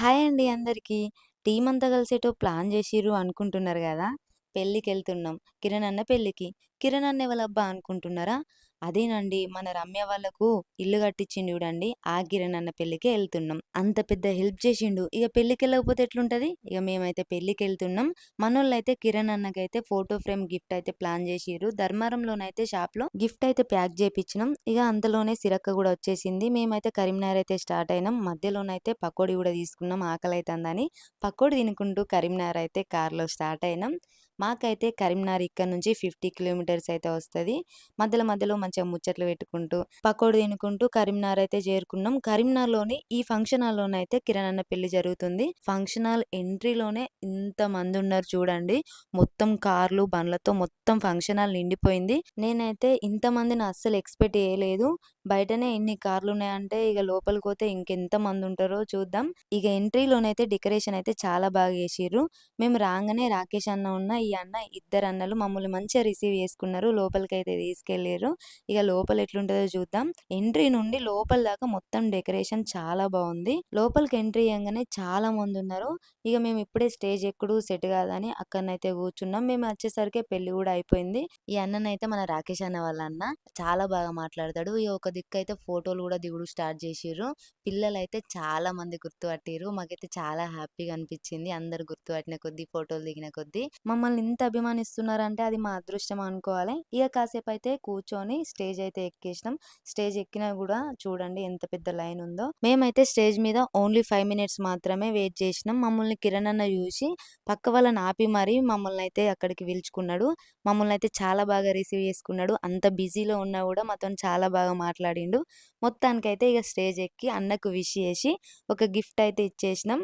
Hi అండి అందరికీ. Team అంతా కలిసేటో ప్లాన్ చేసిర్రు అనుకుంటున్నారు కదా పెళ్ళికి వెళ్తున్నాం కిరణ్ అన్న పెళ్ళికి. కిరణ్ అన్న ఎవలబ్బా అనుకుంటున్నారా? అదేనండి మన రమ్య వాళ్ళకు ఇల్లు కట్టించిండు చూడండి ఆ కిరణ్ అన్న పెళ్ళికే వెళ్తున్నాం అంత పెద్ద హెల్ప్ చేసిండు ఇక పెళ్ళికి వెళ్ళకపోతే ఎట్లుంటది? ఇక మేమైతే పెళ్ళికెళ్తున్నాం. మనోళ్ళైతే కిరణ్ అన్నకైతే ఫోటో ఫ్రేమ్ గిఫ్ట్ అయితే ప్లాన్ చేసిరు ధర్మారంలోనైతే షాప్‌లో గిఫ్ట్ అయితే ప్యాక్ జేపిచ్చినాం. ఇక అంతలోనే సిరక్క కూడా వచ్చేసింది. మేమైతే కరీంనగర్ అయితే స్టార్ట్ అయినాం. మధ్యలోనైతే పకోడీ కూడా తీసుకున్నాం ఆకలి ఆకలైతందని. పకోడీ తినుకుంటూ కరీంనగర్ అయితే కార్‌లో స్టార్ట్ అయినాం. మాకైతే కరీంనగర్ ఇక్కడ నుంచి 50 కిలోమీటర్స్ అయితే వస్తది. మధ్యలో మధ్యలో మంచిగా ముచ్చట్లు పెట్టుకుంటూ, పకోడి తినుకుంటూ కరీంనగర్ అయితే చేరుకున్నాం. కరీంనగర్లోని ఈ ఫంక్షన్ హాల్ హాల్‌లోనైతే కిరణ్ అన్న పెళ్ళి జరుగుతుంది. ఫంక్షన్ హాల్ ఎంట్రీలోనే ఇంతమంది ఉన్నారు చూడండి. మొత్తం కార్లు, బండ్లతో మొత్తం ఫంక్షన్ హాల్ నిండిపోయింది. నేనైతే ఇంతమందిని అస్సలు ఎక్స్‌పెక్ట్ చేయలేదు. బయటనే ఇన్ని కార్లున్నాయంటే ఇక లోపలికి పోతే ఇంకెంత మంది ఉంటారో చూద్దాం. ఇక ఎంట్రీలోనైతే డెకరేషన్ అయితే చాలా బాగా చేసిర్రు మేము రాగానే రాకేష్ అన్న ఉన్న ఈ అన్న ఇద్దరు అన్నలు మమ్మల్ని మంచిగా రిసీవ్ చేసుకున్నారు. లోపలికి అయితే తీసుకెళ్ళేరు ఇక లోపల ఎట్లుంటదో చూద్దాం. ఎంట్రీ నుండి లోపల దాకా మొత్తం డెకరేషన్ చాలా బాగుంది లోపలికి ఎంట్రీ అయ్యంగానే చాలా మంది ఉన్నారు ఇక మేము ఇప్పుడే స్టేజ్ ఎక్కడు సెట్ కాదని అక్కడనైతే కూర్చున్నాం. మేము వచ్చేసరికే పెళ్ళి కూడా అయిపోయింది. ఈ అన్ననైతే మన రాకేష్ అన్న వాళ్ళ అన్న. చాలా బాగా మాట్లాడతాడు. ఇగ ఒక దిక్కు అయితే ఫోటోలు కూడా దిగుడు స్టార్ట్ చేసిండ్రు పిల్లలు అయితే చాలా మంది గుర్తు పట్టిరు మాకైతే చాలా హ్యాపీగా అనిపిచ్చింది. అందరూ గుర్తుపట్టిన కొద్దీ, ఫోటోలు దిగిన కొద్దీ. మమ్మల్ని ఇంత అభిమానిస్తున్నారంటే అది మా అదృష్టం అనుకోవాలి. ఇక కాసేపు అయితే కూర్చొని స్టేజ్ అయితే ఎక్కేసినాం. స్టేజ్ ఎక్కినా కూడా చూడండి ఎంత పెద్ద లైన్ ఉందో. మేమైతే స్టేజ్ మీద ఓన్లీ ఫైవ్ మినిట్స్ మాత్రమే వెయిట్ చేసినాం. మమ్మల్ని కిరణ్ అన్న చూసి పక్క వాళ్ళని ఆపి మరి మమ్మల్నయితే అక్కడికి పిలుచుకున్నాడు. మమ్మల్ని అయితే చాలా బాగా రిసీవ్ చేసుకున్నాడు. అంత బిజీలో ఉన్నా కూడా మాతోని చాలా బాగా మాట్లాడిండు. మొత్తానికైతే ఇక స్టేజ్ ఎక్కి అన్నకు విష్ చేసి ఒక గిఫ్ట్ అయితే ఇచ్చేసినాం.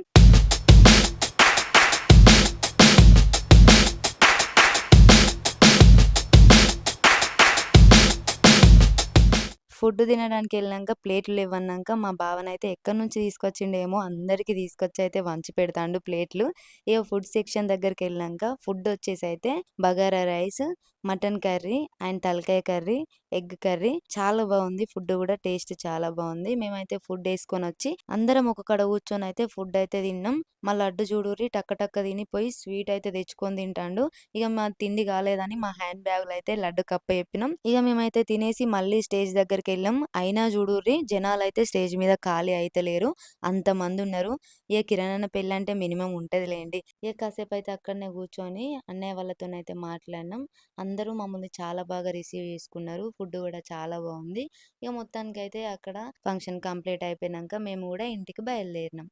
ఫుడ్ తినడానికి వెళ్ళినాక ప్లేట్లు లేవన్నాక మా బావనైతే ఎక్కడి నుంచి తీసుకొచ్చిండేమో అందరికి తీసుకొచ్చి అయితే వంచి పెడతాండు ప్లేట్లు. ఇగ ఫుడ్ సెక్షన్ దగ్గరికి వెళ్ళినాక ఫుడ్ వచ్చేసి అయితే bagara rice, mutton curry and తలకాయ కర్రీ, ఎగ్ కర్రీ చాలా బాగుంది ఫుడ్ కూడా టేస్ట్ చాలా బాగుంది మేమైతే ఫుడ్ వేసుకొని వచ్చి అందరం ఒక కడ కూర్చొని అయితే ఫుడ్ అయితే తిన్నాం. మా లడ్డు చూడూరి టక్క టక్క తినిపోయి స్వీట్ అయితే తెచ్చుకొని తింటాండు. ఇక మా తిండి కాలేదని మా హ్యాండ్ బ్యాగ్‌లో అయితే లడ్డు కప్ప చెప్పినాం ఇక మేమైతే తినేసి మళ్ళీ స్టేజ్ దగ్గరికెళ్ళాం. అయినా చూడుర్రి అయితే స్టేజ్ మీద ఖాళీ అయితే లేరు అయితలేరు. అంతమందున్నారు. ఇక కిరణ్ మినిమం ఉంటుంది మినిమమ్ ఇక కాసేపు అయితే అక్కడనే కూర్చొని అన్నయ్య వాళ్ళతోనైతే మాట్లాడినాం. అందరూ మమ్మల్ని చాలా బాగా రిసీవ్ చేసుకున్నారు. ఫుడ్ ఫుడ్ కూడా చాలా బాగుంది ఇక మొత్తానికి మొత్తానికైతే అక్కడ ఫంక్షన్ కంప్లీట్ అయిపోయినాక మేము కూడా ఇంటికి బయలుదేరినాం.